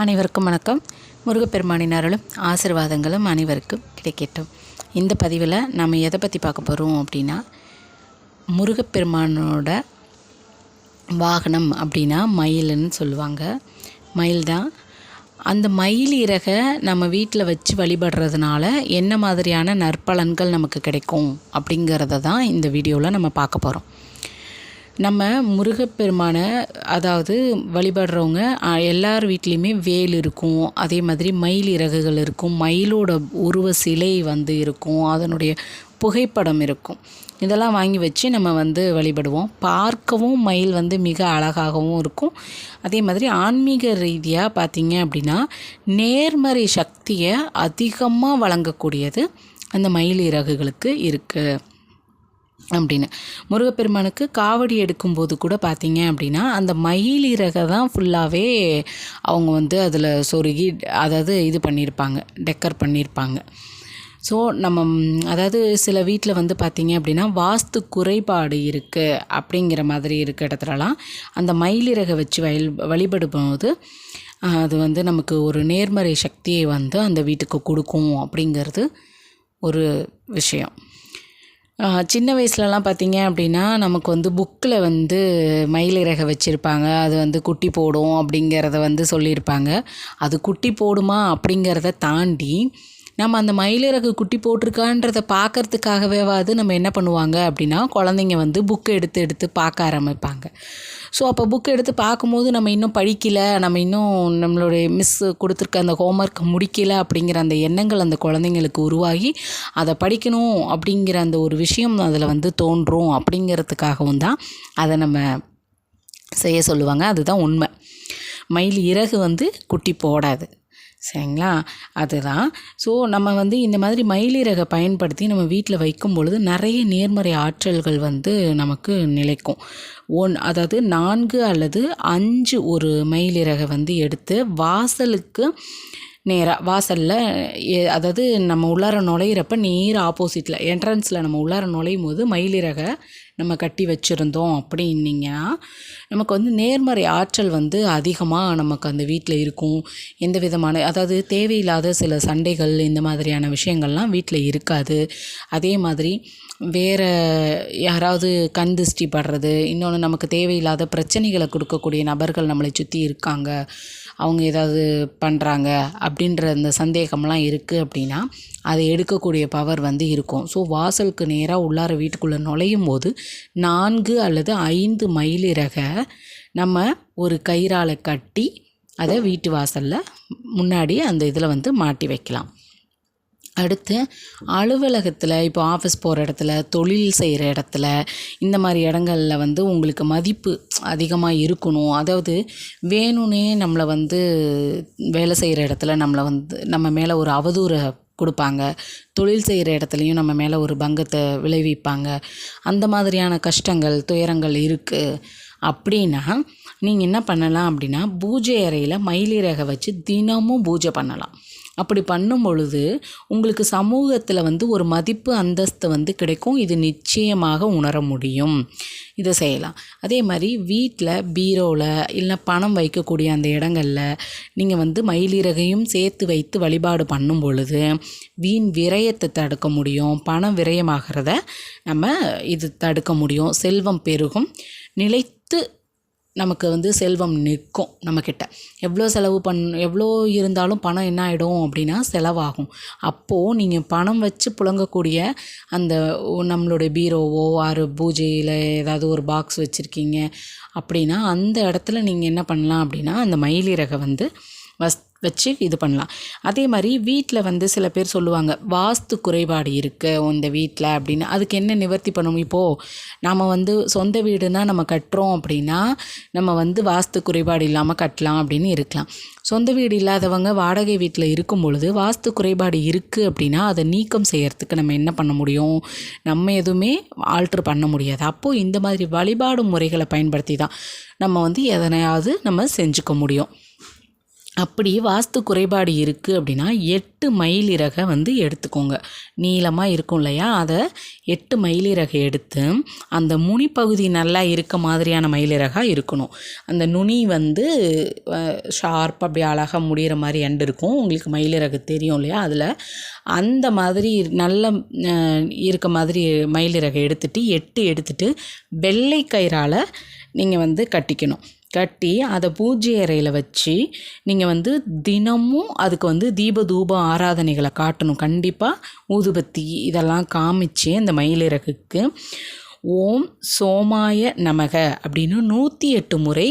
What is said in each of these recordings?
அனைவருக்கும் வணக்கம். முருகப்பெருமானின் அருளும் ஆசிர்வாதங்களும் அனைவருக்கும் கிடைக்கட்டும். இந்த பதிவில் நம்ம எதை பற்றி பார்க்க போகிறோம் அப்படின்னா முருகப்பெருமானோட வாகனம் அப்படின்னா மயில்னு சொல்லுவாங்க. மயில் தான். அந்த மயில் இறகை நம்ம வீட்டில் வச்சு வழிபடுறதுனால என்ன மாதிரியான நற்பலன்கள் நமக்கு கிடைக்கும் அப்படிங்கிறத தான் இந்த வீடியோவில் நம்ம பார்க்க போகிறோம் நம்ம முருகப்பெருமானை அதாவது வழிபடுறவங்க எல்லார் வீட்லேயுமே வேல் இருக்கும். அதே மாதிரி மயில் இறகுகள் இருக்கும். மயிலோட உருவ சிலை வந்து இருக்கும். அதனுடைய புகைப்படம் இருக்கும். இதெல்லாம் வாங்கி வச்சு நம்ம வந்து வழிபடுவோம். பார்க்கவும் மயில் வந்து மிக அழகாகவும் இருக்கும். அதே மாதிரி ஆன்மீக ரீதியாக பார்த்திங்க அப்படின்னா நேர்மறை சக்தியை அதிகமாக வழங்கக்கூடியது அந்த மயில் இறகுகளுக்கு இருக்குது அப்படின்னு. முருகப்பெருமானுக்கு காவடி எடுக்கும்போது கூட பார்த்தீங்க அப்படின்னா அந்த மயில் இறகை தான் ஃபுல்லாகவே அவங்க வந்து அதில் சொருகி அதாவது இது பண்ணியிருப்பாங்க டெக்கர் பண்ணியிருப்பாங்க ஸோ நம்ம அதாவது சில வீட்டில் வந்து பார்த்திங்க அப்படின்னா வாஸ்து குறைபாடு இருக்குது அப்படிங்கிற மாதிரி இருக்க இடத்துலலாம் அந்த மயிலிறகை வச்சு வயல் வழிபடும் போது அது வந்து நமக்கு ஒரு நேர்மறை சக்தியை வந்து அந்த வீட்டுக்கு கொடுக்கும் அப்படிங்கிறது ஒரு விஷயம். சின்ன வயசுலலாம் பார்த்திங்க அப்படின்னா நமக்கு வந்து புக்கில் வந்து மயிலிறகை வச்சுருப்பாங்க. அது வந்து குட்டி போடும் அப்படிங்கிறத வந்து சொல்லியிருப்பாங்க. அது குட்டி போடுமா அப்படிங்கிறத தாண்டி நம்ம அந்த மயிலிறகு குட்டி போட்டிருக்கான்றத பார்க்கறதுக்காகவேவாது நம்ம என்ன பண்ணுவாங்க அப்படின்னா குழந்தைங்க வந்து புக்கை எடுத்து எடுத்து பார்க்க ஆரம்பிப்பாங்க. ஸோ அப்போ புக் எடுத்து பார்க்கும்போது நம்ம இன்னும் படிக்கலை நம்ம இன்னும் நம்மளுடைய மிஸ் கொடுத்துருக்க அந்த ஹோம்ஒர்க்கை முடிக்கலை அப்படிங்கிற அந்த எண்ணங்கள் அந்த குழந்தைங்களுக்கு உருவாகி அதை படிக்கணும் அப்படிங்கிற அந்த ஒரு விஷயம் அதில் வந்து தோன்றும் அப்படிங்கிறதுக்காகவும் தான் அதை நம்ம செய்ய சொல்லுவாங்க. அதுதான் உண்மை. மயில் இறகு வந்து குட்டி போடாது. சரிங்களா? அதுதான். ஸோ நம்ம வந்து இந்த மாதிரி மயிலிறகை பயன்படுத்தி நம்ம வீட்டில் வைக்கும் பொழுது நிறைய நேர்மறை ஆற்றல்கள் வந்து நமக்கு நிலைக்கும். ஒன் அதாவது நான்கு அல்லது அஞ்சு ஒரு மயிலிறகை வந்து எடுத்து வாசலுக்கு நேராக வாசலில் அதாவது நம்ம உள்ளார நுழையிறப்ப நேர் ஆப்போசிட்டில் என்ட்ரன்ஸில் நம்ம உள்ளார நுழையும் போது மயிலிறகை நம்ம கட்டி வச்சுருந்தோம் அப்படின்னிங்கன்னா நமக்கு வந்து நேர்மறை ஆற்றல் வந்து அதிகமாக நமக்கு அந்த வீட்டில் இருக்கும். எந்த விதமான அதாவது தேவையில்லாத சில சண்டைகள் இந்த மாதிரியான விஷயங்கள்லாம் வீட்டில் இருக்காது. அதே மாதிரி வேறு யாராவது கண் திருஷ்டி படுறது இன்னொன்று நமக்கு தேவையில்லாத பிரச்சனைகளை கொடுக்கக்கூடிய நபர்கள் நம்மளை சுற்றி இருக்காங்க. அவங்க ஏதாவது பண்ணுறாங்க அப்படின்ற அந்த சந்தேகம்லாம் இருக்குது அப்படின்னா அதை எடுக்கக்கூடிய பவர் வந்து இருக்கும். ஸோ வாசலுக்கு நேராக உள்ளார வீட்டுக்குள்ளே நுழையும் போது நான்கு அல்லது ஐந்து மயிலிறக நம்ம ஒரு கயிறால் கட்டி அதை வீட்டு வாசலில் முன்னாடி அந்த இதில் வந்து மாட்டி வைக்கலாம். அடுத்து அலுவலகத்தில் இப்போ ஆஃபீஸ் போகிற இடத்துல தொழில் செய்கிற இடத்துல இந்த மாதிரி இடங்களில் வந்து உங்களுக்கு மதிப்பு அதிகமாக இருக்கணும். அதாவது வேணும்னே நம்மளை வந்து வேலை செய்கிற இடத்துல நம்மளை வந்து நம்ம மேலே ஒரு அவதூறை கொடுப்பாங்க. தொழில் செய்கிற இடத்துலையும் நம்ம மேலே ஒரு பங்கத்தை விளைவிப்பாங்க. அந்த மாதிரியான கஷ்டங்கள் துயரங்கள் இருக்குது அப்படின்னா நீங்கள் என்ன பண்ணலாம் அப்படின்னா பூஜை அறையில் மயிலிறகை வச்சு தினமும் பூஜை பண்ணலாம். அப்படி பண்ணும் பொழுது உங்களுக்கு சமூகத்தில் வந்து ஒரு மதிப்பு அந்தஸ்து வந்து கிடைக்கும். இது நிச்சயமாக உணர முடியும். இதை செய்யலாம். அதே மாதிரி வீட்டில் பீரோவில் இல்லை பணம் வைக்கக்கூடிய அந்த இடங்களில் நீங்கள் வந்து மயிலிறகையும் சேர்த்து வைத்து வழிபாடு பண்ணும் பொழுது வீண் விரயத்தை தடுக்க முடியும். பணம் விரயமாகிறத நம்ம இது தடுக்க முடியும். செல்வம் பெருகும். நிலை நமக்கு வந்து செல்வம் நிற்கும் நம்மக்கிட்ட. எவ்வளோ செலவு பண் எவ்வளோ இருந்தாலும் பணம் என்ன ஆகிடும் அப்படின்னா செலவாகும். அப்போது நீங்கள் பணம் வச்சு புழங்கக்கூடிய அந்த நம்மளுடைய பீரோவோ ஆறு பூஜையில் ஏதாவது ஒரு பாக்ஸ் வச்சுருக்கீங்க அப்படின்னா அந்த இடத்துல நீங்கள் என்ன பண்ணலாம் அப்படின்னா அந்த மயிலிறகை வந்து வஸ் வச்சு இது பண்ணலாம். அதே மாதிரி வீட்டில் வந்து சில பேர் சொல்லுவாங்க வாஸ்து குறைபாடு இருக்குது இந்த வீட்டில் அப்படின்னு. அதுக்கு என்ன நிவர்த்தி பண்ணும் இப்போது நம்ம வந்து சொந்த வீடுனா நம்ம கட்டுறோம் அப்படின்னா நம்ம வந்து வாஸ்து குறைபாடு இல்லாமல் கட்டலாம் அப்படின்னு இருக்கலாம். சொந்த வீடு இல்லாதவங்க வாடகை வீட்டில் இருக்கும் பொழுது வாஸ்து குறைபாடு இருக்குது அப்படின்னா அதை நீக்கம் செய்கிறதுக்கு நம்ம என்ன பண்ண முடியும்? நம்ம எதுவுமே ஆல்ட்ரு பண்ண முடியாது. அப்போது இந்த மாதிரி வழிபாடு முறைகளை பயன்படுத்தி தான் நம்ம வந்து எதனையாவது நம்ம செஞ்சுக்க முடியும். அப்படி வாஸ்து குறைபாடு இருக்குது அப்படின்னா எட்டு மயிலிறகை வந்து எடுத்துக்கோங்க. நீளமாக இருக்கும் இல்லையா? அதை எட்டு மயிலிறகை எடுத்து அந்த முனி பகுதி நல்லா இருக்க மாதிரியான மயிலிறகாக இருக்கணும். அந்த நுனி வந்து ஷார்ப் அப்படி அழகாக முடிகிற மாதிரி எண்டு இருக்கும். உங்களுக்கு மயிலிறகு தெரியும் இல்லையா? அதில் அந்த மாதிரி நல்ல இருக்க மாதிரி மயிலிறகை எடுத்துட்டு எட்டு எடுத்துட்டு வெள்ளை கயிறால் நீங்கள் வந்து கட்டிக்கணும். கட்டி அதை பூஜை அறையில் வச்சு நீங்கள் வந்து தினமும் அதுக்கு வந்து தீப தூப ஆராதனைகளை காட்டணும். கண்டிப்பாக ஊதுபத்தி இதெல்லாம் காமிச்சு அந்த மயிலிறகுக்கு ஓம் சோமாய நமக அப்படின்னு நூற்றி எட்டு முறை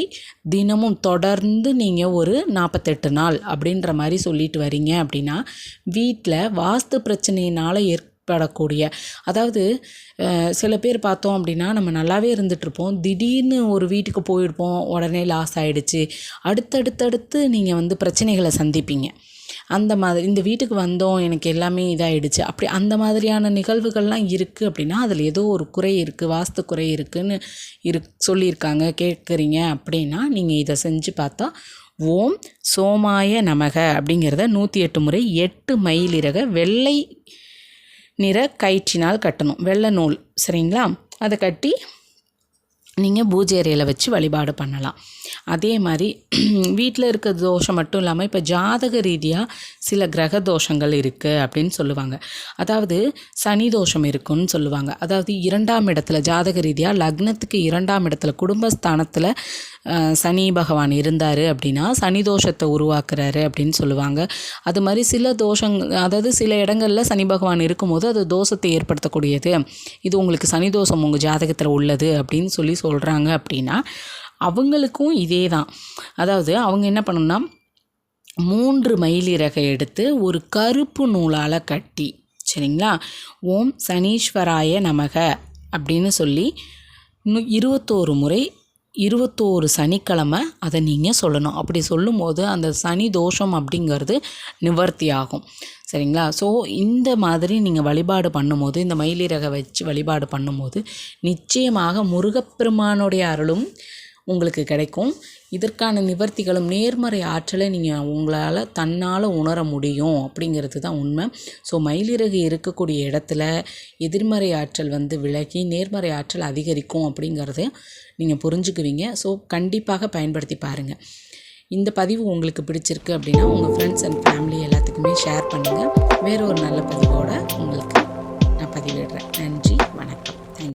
தினமும் தொடர்ந்து நீங்கள் ஒரு நாற்பத்தெட்டு நாள் அப்படின்ற மாதிரி சொல்லிட்டு வரீங்க அப்படின்னா வீட்டில் வாஸ்து பிரச்சனையினால் ஏற் ஏற்படக்கூடிய. அதாவது சில பேர் பார்த்தோம் அப்படின்னா நம்ம நல்லாவே இருந்துகிட்ருப்போம் திடீர்னு ஒரு வீட்டுக்கு போயிருப்போம் உடனே லாஸ் ஆகிடுச்சு அடுத்தடுத்தடுத்து நீங்கள் வந்து பிரச்சனைகளை சந்திப்பீங்க. அந்த மாதிரி இந்த வீட்டுக்கு வந்தோம் எனக்கு எல்லாமே இதாகிடுச்சு அப்படி அந்த மாதிரியான நிகழ்வுகள்லாம் இருக்குது அப்படின்னா அதில் ஏதோ ஒரு குறை இருக்குது வாஸ்து குறை இருக்குன்னு இரு சொல்லியிருக்காங்க கேட்குறீங்க அப்படின்னா நீங்கள் இதை செஞ்சு பார்த்தா ஓம் சோமாய நமக அப்படிங்கிறத நூற்றி எட்டு முறை எட்டு மயிலிறக வெள்ளை நிற கயிற்றினால் கட்டணும். வெள்ளை நூல் சரிங்களா? அதை கட்டி நீங்கள் பூஜை அறையில் வச்சு வழிபாடு பண்ணலாம். அதே மாதிரி வீட்டில் இருக்க தோஷம் மட்டும் இல்லாமல் இப்போ ஜாதக ரீதியாக சில கிரக தோஷங்கள் இருக்குது அப்படின்னு சொல்லுவாங்க. அதாவது சனி தோஷம் இருக்குன்னு சொல்லுவாங்க. அதாவது இரண்டாம் இடத்துல ஜாதக ரீதியாக லக்னத்துக்கு இரண்டாம் இடத்துல குடும்பஸ்தானத்தில் சனி பகவான் இருந்தார் அப்படின்னா சனி தோஷத்தை உருவாக்குறாரு அப்படின்னு சொல்லுவாங்க. அது மாதிரி சில தோஷங் அதாவது சில இடங்களில் சனி பகவான் இருக்கும்போது அது தோஷத்தை ஏற்படுத்தக்கூடியது. இது உங்களுக்கு சனி தோஷம் உங்கள் ஜாதகத்தில் உள்ளது அப்படின்னு சொல்லி சொல்கிறாங்க அப்படின்னா அவங்களுக்கும் இதே தான் அதாவது அவங்க என்ன பண்ணணும்னா மூன்று மயிலிறகை எடுத்து ஒரு கருப்பு நூலால் கட்டி சரிங்களா? ஓம் சனீஸ்வராய நமக அப்படின்னு சொல்லி இன்னும் இருபத்தோரு முறை இருபத்தோரு சனிக்கிழமை அதை நீங்கள் சொல்லணும். அப்படி சொல்லும்போது அந்த சனி தோஷம் அப்படிங்கிறது நிவர்த்தி ஆகும் சரிங்களா? ஸோ இந்த மாதிரி நீங்கள் வழிபாடு பண்ணும்போது இந்த மயிலிறகை வச்சு வழிபாடு பண்ணும்போது நிச்சயமாக முருகப்பெருமானுடைய அருளும் உங்களுக்கு கிடைக்கும். இதற்கான நிவர்த்திகளும் நேர்மறை ஆற்றலை நீங்கள் உங்களால் தன்னால் உணர முடியும் அப்படிங்கிறது தான் உண்மை. ஸோ மயிலிறகு இருக்கக்கூடிய இடத்துல எதிர்மறை ஆற்றல் வந்து விலகி நேர்மறை ஆற்றல் அதிகரிக்கும் அப்படிங்கிறத நீங்கள் புரிஞ்சுக்குவீங்க. ஸோ கண்டிப்பாக பயன்படுத்தி பாருங்கள் இந்த பதிவு உங்களுக்கு பிடிச்சிருக்கு அப்படின்னா உங்கள் ஃப்ரெண்ட்ஸ் அண்ட் ஃபேமிலி எல்லாத்துக்குமே ஷேர் பண்ணுங்கள் வேற ஒரு நல்ல பதிவோடு உங்களுக்கு நான் பதிவிடுறேன். நன்றி வணக்கம்.